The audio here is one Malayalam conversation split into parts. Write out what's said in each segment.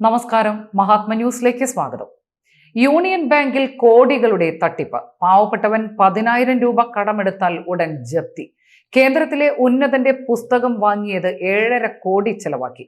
നമസ്കാരം. മഹാത്മ ന്യൂസിലേക്ക് സ്വാഗതം. യൂണിയൻ ബാങ്കിൽ കോടികളുടെ തട്ടിപ്പ്. പാവപ്പെട്ടവൻ പതിനായിരം രൂപ കടമെടുത്താൽ ഉടൻ ജപ്തി. കേന്ദ്രത്തിലെ ഉന്നതന്റെ പുസ്തകം വാങ്ങിയത് ഏഴര കോടി ചെലവാക്കി.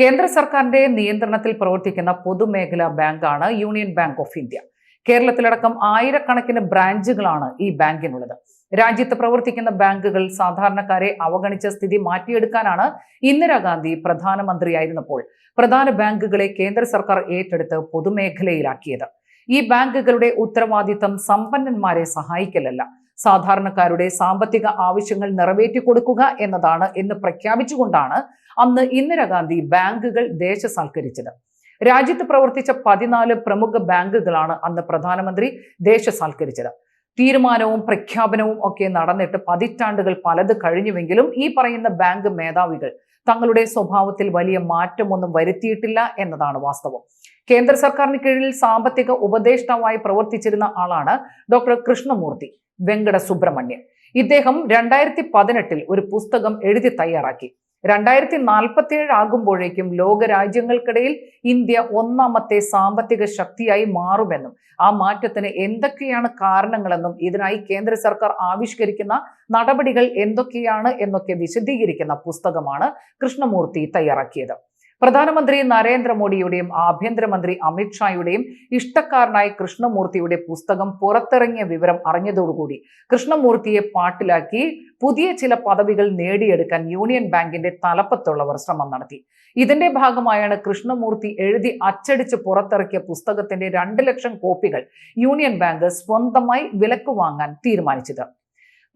കേന്ദ്ര സർക്കാരിന്റെ നിയന്ത്രണത്തിൽ പ്രവർത്തിക്കുന്ന പൊതുമേഖലാ ബാങ്കാണ് യൂണിയൻ ബാങ്ക് ഓഫ് ഇന്ത്യ. കേരളത്തിലടക്കം ആയിരക്കണക്കിന് ബ്രാഞ്ചുകളാണ് ഈ ബാങ്കിനുള്ളത്. രാജ്യത്ത് പ്രവർത്തിക്കുന്ന ബാങ്കുകൾ സാധാരണക്കാരെ അവഗണിച്ച സ്ഥിതി മാറ്റിയെടുക്കാനാണ് ഇന്ദിരാഗാന്ധി പ്രധാനമന്ത്രിയായിരുന്നപ്പോൾ പ്രധാന ബാങ്കുകളെ കേന്ദ്ര സർക്കാർ ഏറ്റെടുത്ത് പൊതുമേഖലയിലാക്കിയത്. ഈ ബാങ്കുകളുടെ ഉത്തരവാദിത്തം സമ്പന്നന്മാരെ സഹായിക്കലല്ല. സാധാരണക്കാരുടെ സാമ്പത്തിക ആവശ്യങ്ങൾ നിറവേറ്റി കൊടുക്കുക എന്നതാണ് എന്ന് പ്രഖ്യാപിച്ചുകൊണ്ടാണ് അന്ന് ഇന്ദിരാഗാന്ധി ബാങ്കുകൾ ദേശസാൽക്കരിച്ചത്. രാജ്യത്ത് പ്രവർത്തിച്ച പതിനാല് പ്രമുഖ ബാങ്കുകളാണ് അന്ന് പ്രധാനമന്ത്രി ദേശസാൽക്കരിച്ചത്. തീരുമാനവും പ്രഖ്യാപനവും ഒക്കെ നടന്നിട്ട് പതിറ്റാണ്ടുകൾ പലത് കഴിഞ്ഞുവെങ്കിലും ഈ പറയുന്ന ബാങ്ക് മേധാവികൾ തങ്ങളുടെ സ്വഭാവത്തിൽ വലിയ മാറ്റമൊന്നും വരുത്തിയിട്ടില്ല എന്നതാണ് വാസ്തവം. കേന്ദ്ര സർക്കാരിന് കീഴിൽ സാമ്പത്തിക ഉപദേഷ്ടാവായി പ്രവർത്തിച്ചിരുന്ന ആളാണ് ഡോക്ടർ കൃഷ്ണമൂർത്തി വെങ്കട സുബ്രഹ്മണ്യൻ ഇദ്ദേഹം രണ്ടായിരത്തി പതിനെട്ടിൽ ഒരു പുസ്തകം എഴുതി തയ്യാറാക്കി. രണ്ടായിരത്തി നാൽപ്പത്തി ഏഴ് ആകുമ്പോഴേക്കും ലോകരാജ്യങ്ങൾക്കിടയിൽ ഇന്ത്യ ഒന്നാമത്തെ സാമ്പത്തിക ശക്തിയായി മാറുമെന്നും ആ മാറ്റത്തിന് എന്തൊക്കെയാണ് കാരണങ്ങളെന്നും ഇതിനായി കേന്ദ്ര സർക്കാർ ആവിഷ്കരിക്കുന്ന നടപടികൾ എന്തൊക്കെയാണ് എന്നൊക്കെ വിശദീകരിക്കുന്ന പുസ്തകമാണ് കൃഷ്ണമൂർത്തി തയ്യാറാക്കിയത്. പ്രധാനമന്ത്രി നരേന്ദ്രമോദിയുടെയും ആഭ്യന്തരമന്ത്രി അമിത്ഷായുടെയും ഇഷ്ടക്കാരനായ കൃഷ്ണമൂർത്തിയുടെ പുസ്തകം പുറത്തിറങ്ങിയ വിവരം അറിഞ്ഞതോടുകൂടി കൃഷ്ണമൂർത്തിയെ പാട്ടിലാക്കി പുതിയ ചില പദവികൾ നേടിയെടുക്കാൻ യൂണിയൻ ബാങ്കിന്റെ തലപ്പത്തുള്ളവർ ശ്രമം നടത്തി. ഇതിന്റെ ഭാഗമായാണ് കൃഷ്ണമൂർത്തി എഴുതി അച്ചടിച്ച് പുറത്തിറക്കിയ പുസ്തകത്തിന്റെ രണ്ട് ലക്ഷം കോപ്പികൾ യൂണിയൻ ബാങ്ക് സ്വന്തമായി വിലക്ക് വാങ്ങാൻ തീരുമാനിച്ചത്.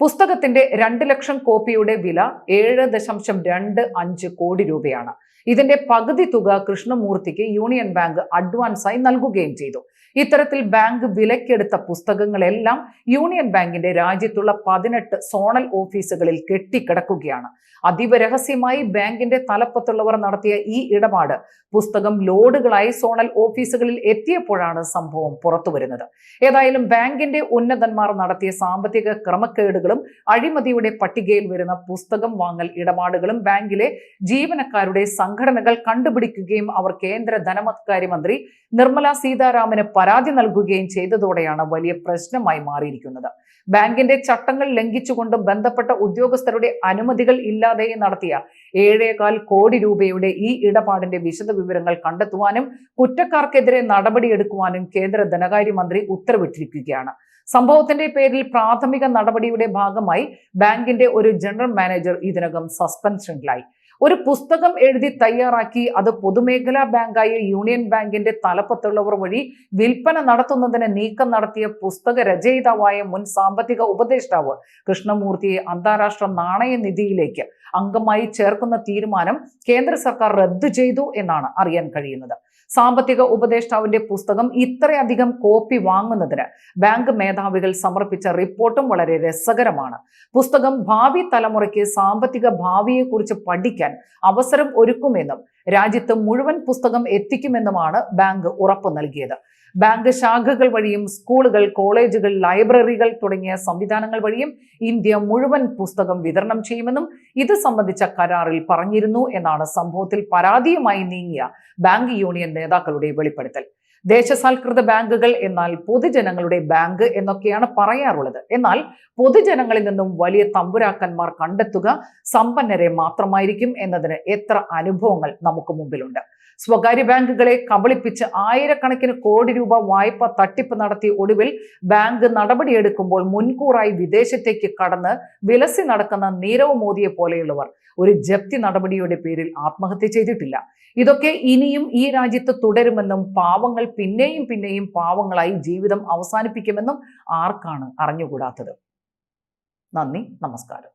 പുസ്തകത്തിന്റെ രണ്ട് ലക്ഷം കോപ്പിയുടെ വില ഏഴ് ദശാംശം രണ്ട് അഞ്ച് കോടി രൂപയാണ്. ഇതിന്റെ പകുതി തുക കൃഷ്ണമൂർത്തിക്ക് യൂണിയൻ ബാങ്ക് അഡ്വാൻസായി നൽകുകയും ചെയ്തു. ഇത്തരത്തിൽ ബാങ്ക് വിലക്കെടുത്ത പുസ്തകങ്ങളെല്ലാം യൂണിയൻ ബാങ്കിന്റെ രാജ്യത്തുള്ള പതിനെട്ട് സോണൽ ഓഫീസുകളിൽ കെട്ടിക്കിടക്കുകയാണ്. അതീവ രഹസ്യമായി ബാങ്കിന്റെ തലപ്പത്തുള്ളവർ നടത്തിയ ഈ ഇടപാട് പുസ്തകം ലോഡുകളായി സോണൽ ഓഫീസുകളിൽ എത്തിയപ്പോഴാണ് സംഭവം പുറത്തുവരുന്നത്. ഏതായാലും ബാങ്കിന്റെ ഉന്നതന്മാർ നടത്തിയ സാമ്പത്തിക ക്രമക്കേടുകളും അഴിമതിയുടെ പട്ടികയിൽ വരുന്ന പുസ്തകം വാങ്ങൽ ഇടപാടുകളും ബാങ്കിലെ ജീവനക്കാരുടെ സംഘടനകൾ കണ്ടുപിടിക്കുകയും അവർ കേന്ദ്ര ധനകാര്യമന്ത്രി നിർമ്മല സീതാരാമന് പരാതി നൽകുകയും ചെയ്തതോടെയാണ് വലിയ പ്രശ്നമായി മാറിയിരിക്കുന്നത്. ബാങ്കിന്റെ ചട്ടങ്ങൾ ലംഘിച്ചുകൊണ്ടും ബന്ധപ്പെട്ട ഉദ്യോഗസ്ഥരുടെ അനുമതികൾ ഇല്ലാതെ നടത്തിയ ഏഴേകാൽ കോടി രൂപയുടെ ഈ ഇടപാടിന്റെ വിശദ വിവരങ്ങൾ കണ്ടെത്തുവാനും കുറ്റക്കാർക്കെതിരെ നടപടിയെടുക്കുവാനും കേന്ദ്ര ധനകാര്യമന്ത്രി ഉത്തരവിട്ടിരിക്കുകയാണ്. സംഭവത്തിന്റെ പേരിൽ പ്രാഥമിക നടപടിയുടെ ഭാഗമായി ബാങ്കിന്റെ ഒരു ജനറൽ മാനേജർ ഇതിനകം സസ്പെൻഷനിലായി. ഒരു പുസ്തകം എഴുതി തയ്യാറാക്കി അത് പൊതുമേഖലാ ബാങ്കായ യൂണിയൻ ബാങ്കിന്റെ തലപ്പത്തുള്ളവർ വഴി വിൽപ്പന നടത്തുന്നതിന് നീക്കം നടത്തിയ പുസ്തക രചയിതാവായ മുൻ സാമ്പത്തിക ഉപദേഷ്ടാവ് കൃഷ്ണമൂർത്തിയെ അന്താരാഷ്ട്ര നാണയനിധിയിലേക്ക് അംഗമായി ചേർക്കുന്ന തീരുമാനം കേന്ദ്ര സർക്കാർ റദ്ദു ചെയ്തു എന്നാണ് അറിയാൻ കഴിയുന്നത്. സാമ്പത്തിക ഉപദേഷ്ടാവിന്റെ പുസ്തകം ഇത്രയധികം കോപ്പി വാങ്ങുന്നതിന് ബാങ്ക് മേധാവികൾ സമർപ്പിച്ച റിപ്പോർട്ടും വളരെ രസകരമാണ്. പുസ്തകം ഭാവി തലമുറയ്ക്ക് സാമ്പത്തിക ഭാവിയെക്കുറിച്ച് പഠിക്കാൻ അവസരം ഒരുക്കുമെന്നും രാജ്യത്ത് മുഴുവൻ പുസ്തകം എത്തിക്കുമെന്നുമാണ് ബാങ്ക് ഉറപ്പു നൽകിയത്. ബാങ്ക് ശാഖകൾ വഴിയും സ്കൂളുകൾ കോളേജുകൾ ലൈബ്രറികൾ തുടങ്ങിയ സംവിധാനങ്ങൾ വഴിയും ഇന്ത്യ മുഴുവൻ പുസ്തകം വിതരണം ചെയ്യുമെന്നും ഇത് സംബന്ധിച്ച കരാറിൽ പറഞ്ഞിരുന്നു എന്നാണ് സംഭവത്തിൽ പരാതിയുമായി നീങ്ങിയ ബാങ്ക് യൂണിയൻ നേതാക്കളുടെ വെളിപ്പെടുത്തൽ. ദേശസാൽകൃത ബാങ്കുകൾ എന്നാൽ പൊതുജനങ്ങളുടെ ബാങ്ക് എന്നൊക്കെയാണ് പറയാറുള്ളത്. എന്നാൽ പൊതുജനങ്ങളിൽ നിന്നും വലിയ തമ്പുരാക്കന്മാർ കണ്ടെത്തുക സമ്പന്നരെ മാത്രമായിരിക്കും എന്നതിന് എത്ര അനുഭവങ്ങൾ നമുക്ക് മുമ്പിലുണ്ട്. സ്വകാര്യ ബാങ്കുകളെ കബളിപ്പിച്ച് ആയിരക്കണക്കിന് കോടി രൂപ വായ്പ തട്ടിപ്പ് നടത്തി ഒടുവിൽ ബാങ്ക് നടപടിയെടുക്കുമ്പോൾ മുൻകൂറായി വിദേശത്തേക്ക് കടന്ന് വിലസി നടക്കുന്ന നീരവ് മോദിയെ പോലെയുള്ളവർ ഒരു ജപ്തി നടപടിയുടെ പേരിൽ ആത്മഹത്യ ചെയ്തിട്ടില്ല. ഇതൊക്കെ ഇനിയും ഈ രാജ്യത്ത് തുടരുമെന്നും പാവങ്ങൾ പിന്നെയും പിന്നെയും പാവങ്ങളായി ജീവിതം അവസാനിപ്പിക്കുമെന്നും ആർക്കാണ് അറിഞ്ഞുകൂടാത്തത്? നന്ദി നമസ്കാരം.